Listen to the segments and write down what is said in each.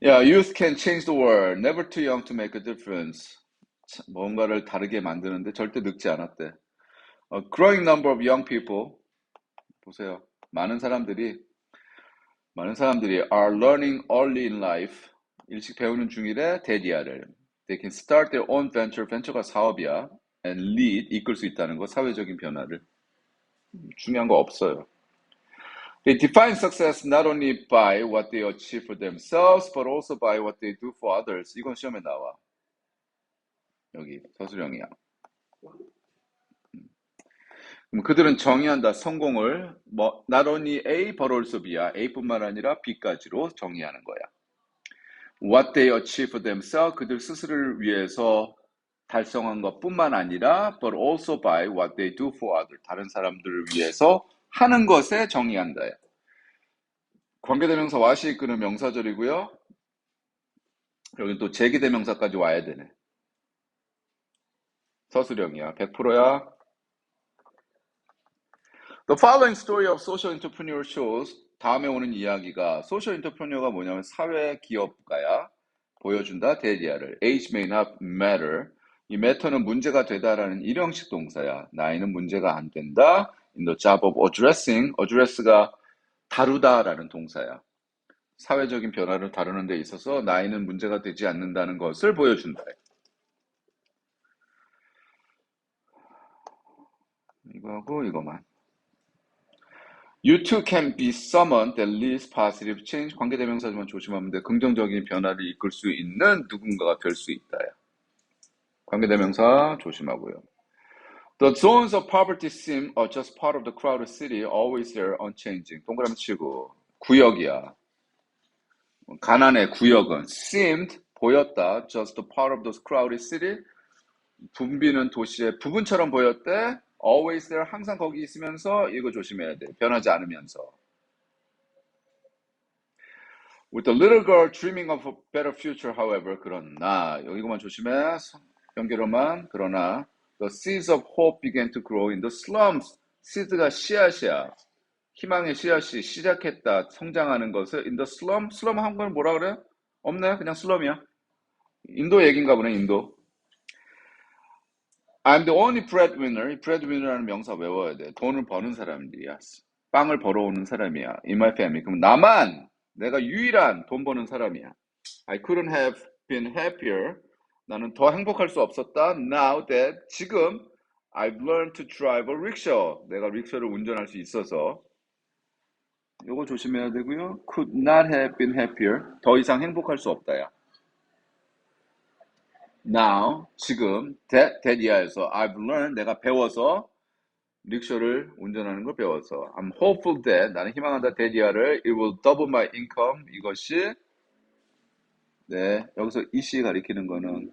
Yeah, youth can change the world. Never too young to make a difference. 참, 뭔가를 다르게 만드는데 절대 늙지 않았대. A growing number of young people, 보세요. 많은 사람들이, 많은 사람들이 are learning early in life. 일찍 배우는 중이래, 대디아를. They can start their own venture. 벤처가 사업이야. And lead, 이끌 수 있다는 거, 사회적인 변화를. 중요한 거 없어요. They define success not only by what they achieve for themselves, but also by what they do for others. 이건 시험에 나와. 여기 서술형이야. 그럼 그들은 정의한다. 성공을 뭐 not only A but also B야. A뿐만 아니라 B까지로 정의하는 거야. What they achieve for themselves, 그들 스스로를 위해서 달성한 것뿐만 아니라 but also by what they do for others. 다른 사람들을 위해서 하는 것에 정의한다. 관계대명사 와시 이끄는 명사절이고요. 여기 또 제기대명사까지 와야 되네. 서술형이야. 100%야. The following story of social entrepreneur shows 다음에 오는 이야기가 소셜 인터프레니어가 뭐냐면 사회 기업가야 보여준다 대리아를 age may not matter 이 matter는 문제가 되다라는 일형식 동사야 나이는 문제가 안 된다 in the job of addressing address가 다루다라는 동사야 사회적인 변화를 다루는 데 있어서 나이는 문제가 되지 않는다는 것을 보여준다 이거하고 이거만 You too can be someone that leads positive change. 관계대명사지만 조심하면 돼. 긍정적인 변화를 이끌 수 있는 누군가가 될 수 있다. 관계대명사 조심하고요. The zones of poverty seem are just part of the crowded city, always there, unchanging. 동그라미 치고 구역이야. 가난의 구역은 seemed 보였다, just a part of the crowded city. 붐비는 도시의 부분처럼 보였대. always there 항상 거기 있으면서 이거 조심해야 돼. 변하지 않으면서. With the little girl dreaming of a better future, however, 그러나 이거만 조심해. 연결어만 그러나 the seeds of hope began to grow in the slums. seeds가 씨앗이야. 희망의 씨앗이 시작했다. 성장하는 것을 in the slum. slum 한국말 뭐라 그래? 없네. 그냥 slum이야. 인도 얘긴가 보네. 인도. I'm the only breadwinner. 이 breadwinner라는 명사 외워야 돼. 돈을 버는 사람들이야. 빵을 벌어오는 사람이야. In my family. 그럼 나만 내가 유일한 돈 버는 사람이야. I couldn't have been happier. 나는 더 행복할 수 없었다. Now that 지금 I've learned to drive a rickshaw. 내가 릭샤를 운전할 수 있어서 요거 조심해야 되고요. Could not have been happier. 더 이상 행복할 수 없다야. Now, 지금, that, that 이하에서 I've learned, 내가 배워서 릭쇼를 운전하는 걸 배워서 I'm hopeful that, 나는 희망한다 that 이하를 It will double my income, 이것이 네, 여기서 이씨 가리키는 거는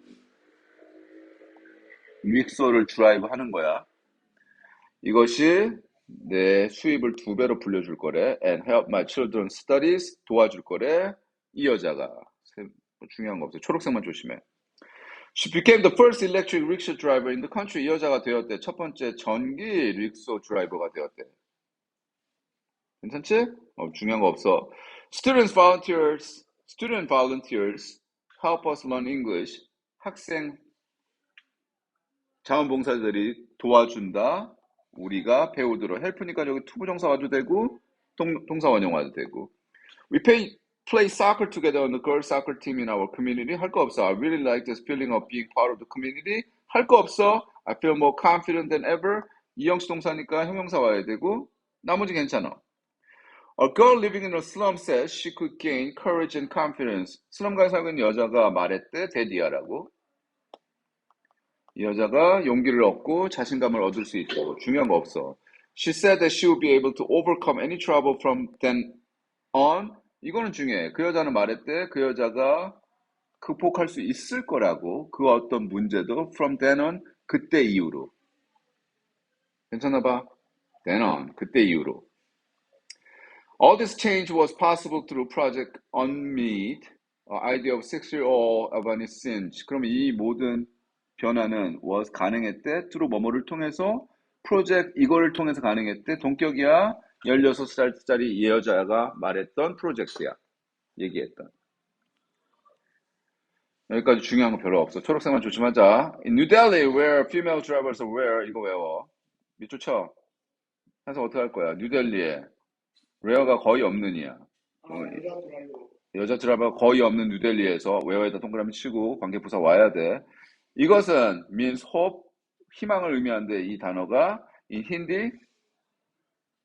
릭소를 드라이브 하는 거야. 이것이 내 수입을 두 배로 불려줄 거래. And help my children studies, 도와줄 거래. 이 여자가 중요한 거 없어요. 초록색만 조심해. She became the first electric rickshaw driver in the country. 이 여자가 되었대. 첫 번째 전기 릭소 드라이버가 되었대. 괜찮지? 어, 중요한 거 없어. Students volunteers, student volunteers help us learn English. 학생 자원봉사자들이 도와준다. 우리가 배우도록. 헬프니까 여기 투부정사 와도 되고 동, 동사 원형 와도 되고. We pay play soccer together on the girls soccer team in our community. 할 거 없어. I really like this feeling of being part of the community. 할 거 없어. I feel more confident than ever. 이형식 동사니까 형용사 와야 되고 나머지 괜찮아. A girl living in a slum says she could gain courage and confidence. 슬럼가에 있는 여자가 말했대. 데디아라고. 이 여자가 용기를 얻고 자신감을 얻을 수 있다고. 중요한 거 없어. She said that she would be able to overcome any trouble from then on. 이거는 중요해. 그 여자는 말했대. 그 여자가 극복할 수 있을 거라고. 그 어떤 문제도 from then on 그때 이후로. 괜찮나 봐. then on 그때 이후로. All this change was possible through Project Unmeet, idea of six-year-old Avanis Sinch. 그럼 이 모든 변화는 was 가능했대. through 뭐뭐를 통해서 프로젝트 이거를 통해서 가능했대. 동격이야. 16살짜리 이 여자가 말했던 프로젝트야. 얘기했던. 여기까지 중요한 거 별로 없어. 초록색만 조심하자. In New Delhi, where female drivers are where 이거 외워. 밑줄 쳐. 해서 어떻게 할 거야? 뉴델리에 where가 거의 없는 이야. 아, 여자 드라이버. 여자 드라이버가 거의 없는 뉴델리에서 where에다 동그라미 치고 관계부사 와야 돼. 이것은 means hope, 희망을 의미하는데 이 단어가 in Hindi,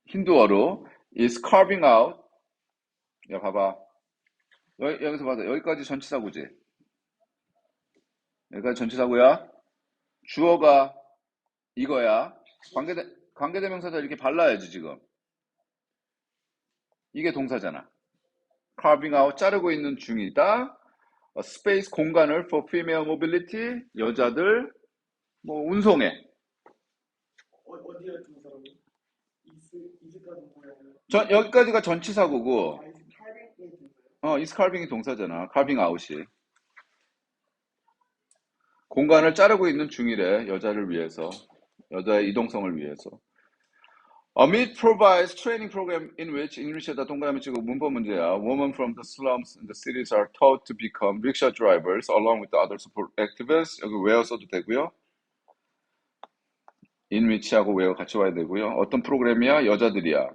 힌두어로 is carving out. 야, 봐봐. 여기, 여기서 봐서 여기까지 전치사구지. 여기까지 전치사구야. 주어가 이거야. 관계대, 관계대명사도 이렇게 발라야지, 지금. 이게 동사잖아. carving out, 자르고 있는 중이다. 어, space, 공간을 for female mobility, 여자들, 뭐, 운송해. 어? 전, 여기까지가 전치사구고, 아, 이스 800개 동사요. 어, is carving이 동사잖아. carving out이. 공간을 자르고 있는 중이래. 여자를 위해서. 여자의 이동성을 위해서. Amit provides training program in which 잉글리시에다 동그라미 치고 문법 문제야. Women from the slums in the cities are taught to become rickshaw drivers along with the other support activists. 여기 where 써도 되고요. in which하고 where 같이 와야 되고요. 어떤 프로그램이야? 여자들이야.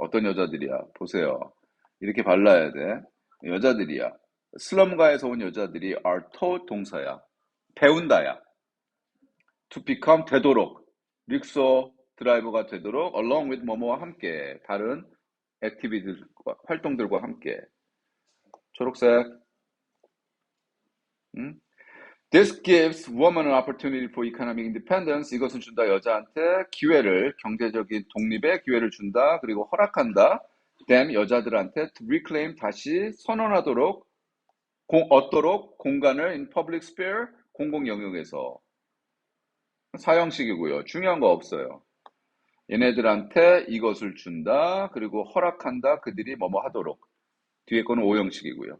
어떤 여자들이야? 보세요. 이렇게 발라야 돼. 여자들이야. 슬럼가에서 온 여자들이 are taught 동사야. 배운다야. to become 되도록. 릭소 드라이버가 되도록 along with 뭐뭐와 함께 다른 액티비티들과 활동들과 함께 초록색 음? This gives women an opportunity for economic independence. 이것은 준다 여자한테 기회를 경제적인 독립의 기회를 준다. 그리고 허락한다. them 여자들한테 to reclaim 다시 선언하도록 공, 얻도록 공간을 in public sphere 공공 영역에서 사형식이고요. 중요한 거 없어요. 얘네들한테 이것을 준다. 그리고 허락한다. 그들이 뭐뭐 하도록. 뒤에 거는 오형식이고요.